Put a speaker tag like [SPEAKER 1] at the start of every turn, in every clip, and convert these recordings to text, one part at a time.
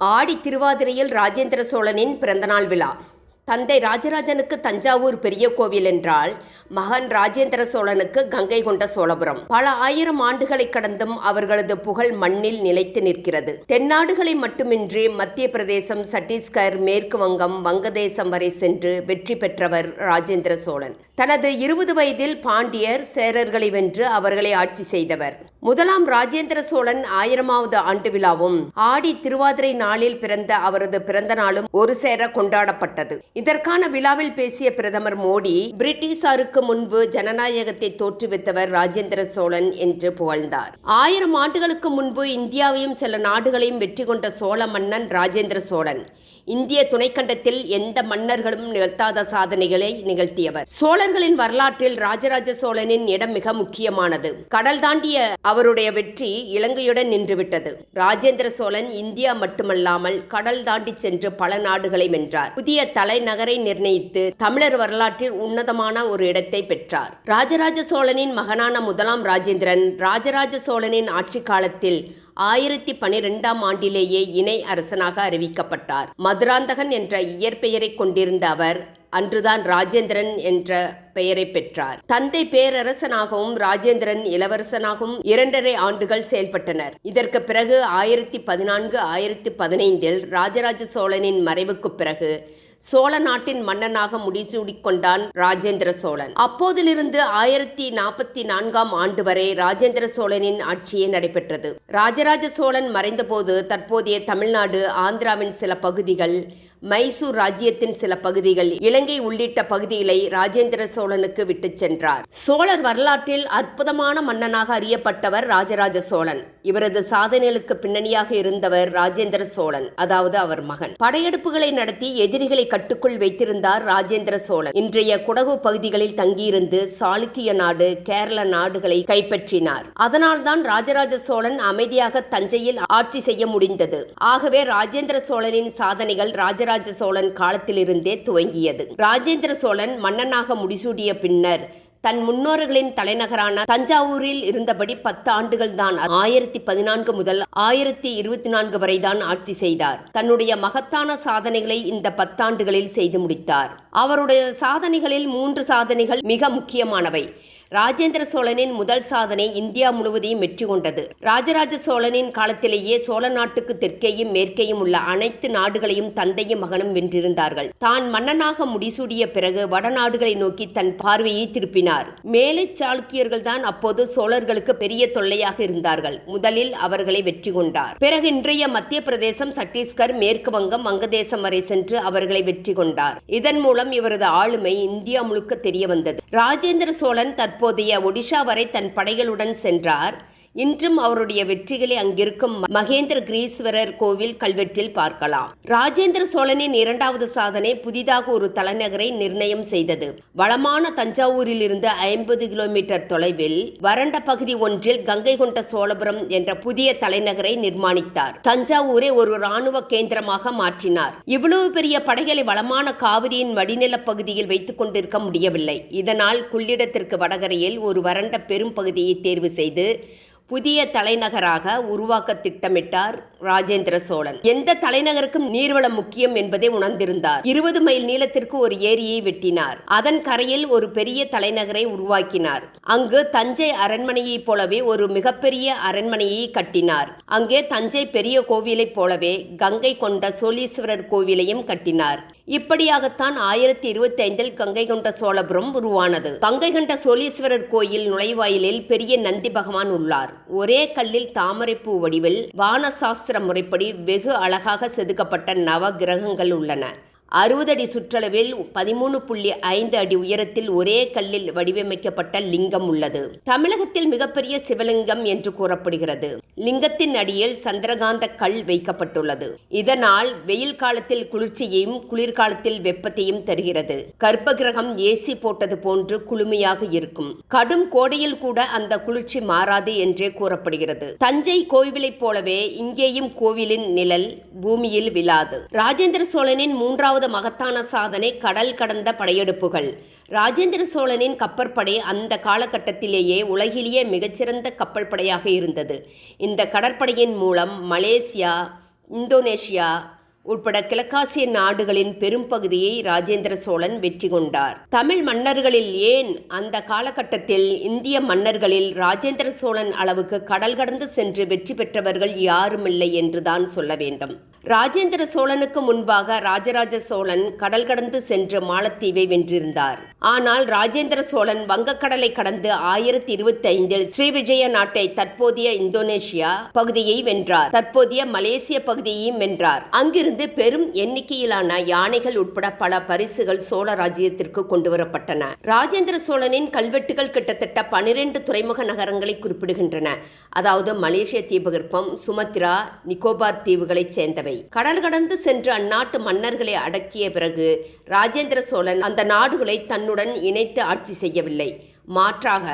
[SPEAKER 1] ஆடி திருவாதிரையில் ராஜேந்திர சோழனின் பிறந்தநாள் விழா. தந்தை ராஜராஜனுக்கு தஞ்சாவூர் பெரிய கோவில் என்றால் மகன் ராஜேந்திர சோழனுக்கு கங்கை கொண்ட சோழபுரம். பல ஆயிரம் ஆண்டுகளை கடந்தும் அவர்களது புகழ் மண்ணில் நிலைத்து நிற்கிறது. தென்னாடுகளை மட்டுமின்றி மத்திய பிரதேசம் சத்தீஸ்கர் மேற்கு வங்கம் வங்கதேசம் வரை சென்று வெற்றி பெற்றவர் ராஜேந்திர சோழன். தனது இருபது வயதில் பாண்டியர் சேரர்களை வென்று அவர்களை ஆட்சி செய்தவர். முதலாம் ராஜேந்திர சோழன் ஆயிரமாவது ஆண்டு விழாவும் ஆடி திருவாதிரை நாளில் பிறந்த அவரது பிறந்த நாளும் ஒரு சேர கொண்டாடப்பட்டது. இதற்கான விழாவில் பேசிய பிரதமர் மோடி பிரிட்டிஷாருக்கு முன்பு ஜனநாயகத்தை தோற்றுவித்தவர் ராஜேந்திர சோழன் என்று புகழ்ந்தார். ஆயிரம் ஆண்டுகளுக்கு முன்பு இந்தியாவையும் சில நாடுகளையும் வெற்றி கொண்ட சோழ மன்னன் ராஜேந்திர சோழன். இந்திய துணைக்கண்டத்தில் எந்த மன்னர்களும் நிகழ்த்தாத சாதனைகளை நிகழ்த்தியவர். சோழர்களின் வரலாற்றில் ராஜராஜ சோழனின் இடம் மிக முக்கியமானது. கடல் தாண்டிய அவருடைய வெற்றி இலங்கையுடன் நின்றுவிட்டது. ராஜேந்திர சோழன் இந்தியா மட்டுமல்லாமல் கடல் தாண்டி சென்று பல நாடுகளை வென்றார். புதிய தலைநகரை நிர்ணயித்து தமிழர் வரலாற்றில் உன்னதமான ஒரு இடத்தை பெற்றார். ராஜராஜ சோழனின் மகனான முதலாம் ராஜேந்திரன் ராஜராஜ சோழனின் ஆட்சி காலத்தில் ஆயிரத்தி பனிரெண்டாம் ஆண்டிலேயே இணை அரசனாக அறிவிக்கப்பட்டார். மதுராந்தகன் என்ற இயற்பெயரை கொண்டிருந்த அவர் அன்றுதான் ராஜேந்திரன் என்ற பெயரை பெற்றார். தந்தை பேரரசனாகவும் ராஜேந்திரன் இளவரசனாகவும் இரண்டரை ஆண்டுகள் செயல்பட்டனர். இதற்கு பிறகு ஆயிரத்தி பதினான்கு ஆயிரத்தி பதினைந்தில் ராஜராஜ சோழனின் மறைவுக்கு பிறகு சோழ நாட்டின் மன்னனாக முடிசூடிக் கொண்டான் ராஜேந்திர சோழன். அப்போதிலிருந்து ஆயிரத்தி நாற்பத்தி நான்காம் ஆண்டு வரை ராஜேந்திர சோழனின் ஆட்சியே நடைபெற்றது. ராஜராஜ சோழன் மறைந்தபோது தற்போதைய தமிழ்நாடு ஆந்திராவின் சில பகுதிகள் மைசூர் ராஜ்யத்தின் சில பகுதிகள் இலங்கை உள்ளிட்ட பகுதிகளை ராஜேந்திர சோழனுக்கு விட்டு சென்றார். சோழர் வரலாற்றில் அற்புதமான மன்னனாக அறியப்பட்டவர் ராஜராஜ சோழன். இவரது சாதனைகளுக்கு பின்னணியாக இருந்தவர் ராஜேந்திர சோழன் அதாவது அவர் மகன். படையெடுப்புகளை நடத்தி எதிரிகளை கட்டுக்குள் வைத்திருந்தார் ராஜேந்திர சோழன். இன்றைய குடகு பகுதிகளில் தங்கியிருந்து சாளுக்கிய நாடு கேரள நாடுகளை கைப்பற்றினார். அதனால்தான் ராஜராஜ சோழன் அமைதியாக தஞ்சையில் ஆட்சி செய்ய முடிந்தது. ஆகவே ராஜேந்திர சோழனின் சாதனைகள் ராஜராஜ சோழன் காலத்திலிருந்தே துவங்கியது. ராஜேந்திர சோழன் மன்னனாக முடிசூடிய பின்னர் தன் முன்னோர்களின் தலைநகரான தஞ்சாவூரில் இருந்தபடி பத்து ஆண்டுகள் தான் ஆயிரத்தி பதினான்கு முதல் ஆயிரத்தி இருபத்தி நான்கு வரை தான் ஆட்சி செய்தார். தன்னுடைய மகத்தான சாதனைகளை இந்த பத்தாண்டுகளில் செய்து முடித்தார். அவருடைய சாதனைகளில் மூன்று சாதனைகள் மிக முக்கியமானவை. ராஜேந்திர சோழனின் முதல் சாதனை இந்தியா முழுவதையும் வெற்றி கொண்டது ராஜராஜ சோழனின் காலத்திலேயே சோழ நாட்டுக்கு தெற்கேயும் மேற்கேயும் உள்ள அனைத்து நாடுகளையும் தந்தையும் மகனும் வென்றிருந்தார்கள். தான் மன்னனாக முடிசூடிய பிறகு வடநாடுகளை நோக்கி தன் பார்வையை திருப்பினார். மேலை சாளுக்கியர்கள் தான் அப்போது சோழர்களுக்கு பெரிய தொல்லையாக இருந்தார்கள். முதலில் அவர்களை வெற்றி கொண்டார். பிறகு இன்றைய மத்திய பிரதேசம் சத்தீஸ்கர் மேற்கு வங்கம் வங்கதேசம் வரை சென்று அவர்களை வெற்றி கொண்டார். இதன் மூலம் இவரது ஆளுமை இந்தியா முழுக்க தெரிய வந்தது ராஜேந்திர சோழன் தற்போதைய ஒடிஷா வரை தன் படைகளுடன் சென்றார். இன்றும் அவருடைய வெற்றிகளை அங்கிருக்கும் மகேந்திர கிரீஸ்வரர் கோவில் கல்வெட்டில் பார்க்கலாம். ராஜேந்திர சோழனின் இரண்டாவது சாதனை புதிதாக ஒரு தலைநகரை நிர்ணயம் செய்தது. வளமான தஞ்சாவூரில் இருந்து ஐம்பது கிலோமீட்டர் தொலைவில் வறண்ட பகுதி ஒன்றில் கங்கை கொண்ட சோழபுரம் என்ற புதிய தலைநகரை நிர்மாணித்தார். தஞ்சாவூரை ஒரு இராணுவ கேந்திரமாக மாற்றினார். இவ்வளவு பெரிய படைகளை வளமான காவிரியின் வடிநில பகுதியில் வைத்துக் கொண்டிருக்க முடியவில்லை. இதனால் கொள்ளிடத்திற்கு வடகரையில் ஒரு வறண்ட பெரும் பகுதியை தேர்வு செய்து புதிய தலைநகராக உருவாக்க திட்டமிட்டார் ராஜேந்திர சோழன். எந்த தலைநகருக்கும் நீர்வளம் முக்கியம் என்பதை உணர்ந்திருந்தார். இருபது மைல் நீளத்திற்கு ஒரு ஏரியை வெட்டினார். அதன் கரையில் ஒரு பெரிய தலைநகரை உருவாக்கினார். அங்கு தஞ்சை அரண்மனையைப் போலவே ஒரு மிகப்பெரிய அரண்மனையை கட்டினார். அங்கே தஞ்சை பெரிய கோவிலைப் போலவே கங்கை கொண்ட சோழீஸ்வரர் கோவிலையும் கட்டினார். இப்படியாகத்தான் ஆயிரத்தி இருபத்தி ஐந்தில் கங்கை கொண்ட சோழபுரம் உருவானது. கங்கை கொண்ட சோழீஸ்வரர் கோயில் நுழைவாயிலில் பெரிய நந்தி பகவான் உள்ளார். ஒரே கல்லில் தாமரைப்பூ வடிவில் வானசாஸ்திர முறைப்படி வெகு அழகாக செதுக்கப்பட்ட நவ கிரகங்கள் உள்ளன. அறுபது அடி சுற்றளவில் பதிமூணு புள்ளி ஐந்து அடி உயரத்தில் ஒரே கல்லில் வடிவமைக்கப்பட்ட லிங்கம் உள்ளது. தமிழகத்தில் மிகப்பெரிய சிவலிங்கம் என்று கூறப்படுகிறது. லிங்கத்தின் அடியில் சந்திரகாந்த கல் வைக்கப்பட்டுள்ளது. இதனால் வெயில் காலத்தில் குளிர்ச்சியையும் குளிர்காலத்தில் வெப்பத்தையும் தருகிறது. கர்ப்ப கிரகம் ஏசி போட்டது போன்று குளுமையாக இருக்கும். கடும் கோடையில் கூட அந்த குளிர்ச்சி மாறாது என்றே கூறப்படுகிறது. தஞ்சை கோவிலைப் போலவே இங்கேயும் கோவிலின் நிழல் பூமியில் விழாது. ராஜேந்திர சோழனின் மூன்றாவது மகத்தான சாதனை கடல் கடந்த படையெடுப்புகள். ராஜேந்திர சோழனின் கப்பற்படை அந்த காலகட்டத்திலேயே உலகிலேயே மிகச்சிறந்த கப்பல் படையாக இருந்தது. இந்த கடற்படையின் மூலம் மலேசியா இந்தோனேஷியா உட்பட கிழக்காசிய நாடுகளின் பெரும்பகுதியை ராஜேந்திர சோழன் வெற்றி கொண்டார். தமிழ் மன்னர்களில் ஏன் அந்த காலகட்டத்தில் இந்திய மன்னர்களில் ராஜேந்திர சோழன் அளவுக்கு கடல் கடந்து சென்று வெற்றி பெற்றவர்கள் யாருமில்லை என்றுதான் சொல்ல வேண்டும். ராஜேந்திர சோழனுக்கு முன்பாக ராஜராஜ சோழன் கடல் கடந்து சென்று மாலத்தீவை வென்றிருந்தார். ஆனால் ராஜேந்திர சோழன் வங்கக்கடலை கடந்து ஆயிரத்தி இருபத்தி ஐந்தில் ஸ்ரீவிஜய நாட்டை தற்போதைய இந்தோனேஷியா பகுதியை வென்றார். தற்போதைய மலேசிய பகுதியையும் வென்றார். அங்கிருந்து பெரும் எண்ணிக்கையிலான யானைகள் உட்பட பல பரிசுகள் சோழ ராஜ்யத்திற்கு கொண்டு வரப்பட்டன. ராஜேந்திர சோழனின் கல்வெட்டுகள் கிட்டத்தட்ட பனிரெண்டு துறைமுக நகரங்களை குறிப்பிடுகின்றன. அதாவது மலேசிய தீபகற்பம் சுமத்ரா நிக்கோபார் தீவுகளைச் சேர்ந்தவை. கடல் கடந்து சென்று அந்நாட்டு மன்னர்களை அடக்கிய பிறகு ராஜேந்திர சோழன் அந்த நாடுகளை தன் தன்னுடன் இணைத்து ஆட்சி செய்யவில்லை. மாற்றாக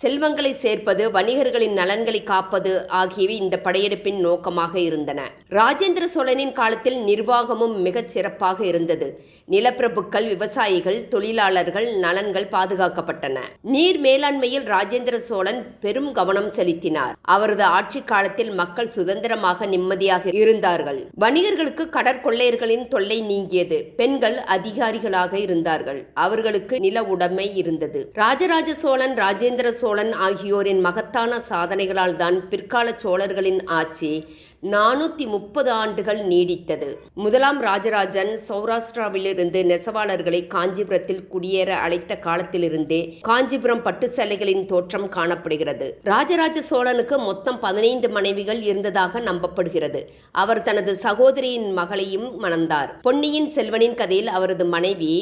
[SPEAKER 1] செல்வங்களை சேர்ப்பது வணிகர்களின் நலன்களை காப்பது ஆகியவை இந்த படையெடுப்பின் நோக்கமாக இருந்தன. ராஜேந்திர சோழனின் காலத்தில் நிர்வாகமும் மிகச் சிறப்பாக இருந்தது. நிலப்பிரபுக்கள் விவசாயிகள் தொழிலாளர்கள் நலன்கள் பாதுகாக்கப்பட்டன. நீர் மேலாண்மையில் ராஜேந்திர சோழன் பெரும் கவனம் செலுத்தினார். அவரது ஆட்சி காலத்தில் மக்கள் சுதந்திரமாக நிம்மதியாக இருந்தார்கள். வணிகர்களுக்கு கடற்கொள்ளையர்களின் தொல்லை நீங்கியது. பெண்கள் அதிகாரிகளாக இருந்தார்கள். அவர்களுக்கு நில உடைமை இருந்தது. ராஜராஜ சோழன் ராஜேந்திர சோழன் ஆகியோரின் மகத்தான சாதனைகளால் தான் பிற்கால சோழர்களின் ஆட்சி நானூற்றி முப்பது ஆண்டுகள் நீடித்தது. முதலாம் ராஜராஜன் சௌராஷ்டிராவிலிருந்து நெசவாளர்களை காஞ்சிபுரத்தில் குடியேற அழைத்த காலத்திலிருந்தே காஞ்சிபுரம் பட்டு சேலைகளின் தோற்றம் காணப்படுகிறது. ராஜராஜ சோழனுக்கு மொத்தம் பதினைந்து மனைவிகள் இருந்ததாக நம்பப்படுகிறது. அவர் தனது சகோதரியின் மகளையும் மணந்தார். பொன்னியின் செல்வனின் கதையில் அவரது மனைவி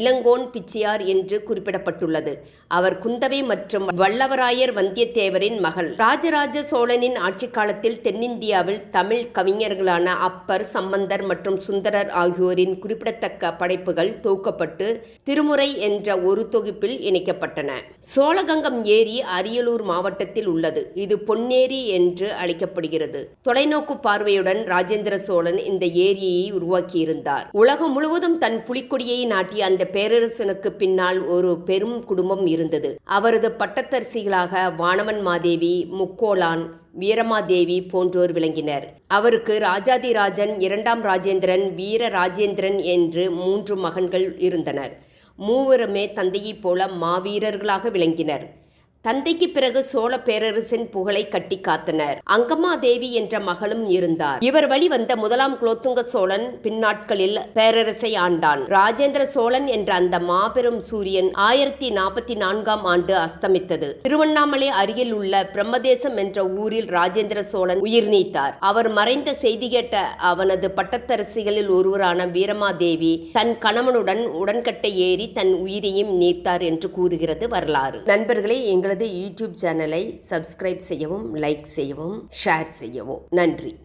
[SPEAKER 1] இளங்கோன் பிச்சியார் என்று குறிப்பிடப்பட்டுள்ளது. அவர் குந்தவை மற்றும் வல்லவராயர் வந்தியத்தேவரின் மகள். ராஜராஜ சோழனின் ஆட்சி காலத்தில் தென்னிந்தியாவில் தமிழ் கவிஞர்களான அப்பர் சம்பந்தர் மற்றும் சுந்தரர் ஆகியோரின் குறிப்பிடத்தக்க படைப்புகள் தொகுக்கப்பட்டு திருமுறை என்ற ஒரு தொகுப்பில் இணைக்கப்பட்டன. சோழகங்கம் ஏரி அரியலூர் மாவட்டத்தில் உள்ளது. இது பொன்னேரி என்று அழைக்கப்படுகிறது. தொலைநோக்கு பார்வையுடன் ராஜேந்திர சோழன் இந்த ஏரியை உருவாக்கியிருந்தார். உலகம் முழுவதும் தன் புலிக்கொடியை நாட்டிய அந்த பேரரசனுக்கு பின்னால் ஒரு பெரும் குடும்பம் இருந்தது. அவரது பட்டத்தரசிகளாக வானவன் மாதேவி முக்கோலான் வீரமாதேவி போன்றோர் விளங்கினர். அவருக்கு ராஜாதிராஜன் இரண்டாம் ராஜேந்திரன் வீர ராஜேந்திரன் என்று மூன்று மகன்கள் இருந்தனர். மூவருமே தந்தையைப் போல மாவீரர்களாக விளங்கினர். தந்தைக்கு பிறகு சோழ பேரரசின் புகழை கட்டி காத்தனர். அங்கம்மா தேவி என்ற மகளும் இருந்தார். இவர் வழி வந்த முதலாம் குலோத்துங்க சோழன் பின்னாட்களில் பேரரசை ஆண்டான். ராஜேந்திர சோழன் என்ற அந்த மாபெரும் சூரியன் ஆயிரத்தி நாற்பத்தி நான்காம் ஆண்டு அஸ்தமித்தது. திருவண்ணாமலை அருகில் உள்ள பிரம்மதேசம் என்ற ஊரில் ராஜேந்திர சோழன் உயிர் நீத்தார். அவர் மறைந்த செய்தி கேட்ட அவனது பட்டத்தரசிகளில் ஒருவரான வீரமாதேவி தன் கணவனுடன் உடன்கட்டை ஏறி தன் உயிரையும் நீத்தார் என்று கூறுகிறது வரலாறு. நண்பர்களே எங்கள் எங்களது யூடியூப் சேனலை சப்ஸ்கிரைப் செய்யவும் லைக் செய்யவும் ஷேர் செய்யவும். நன்றி.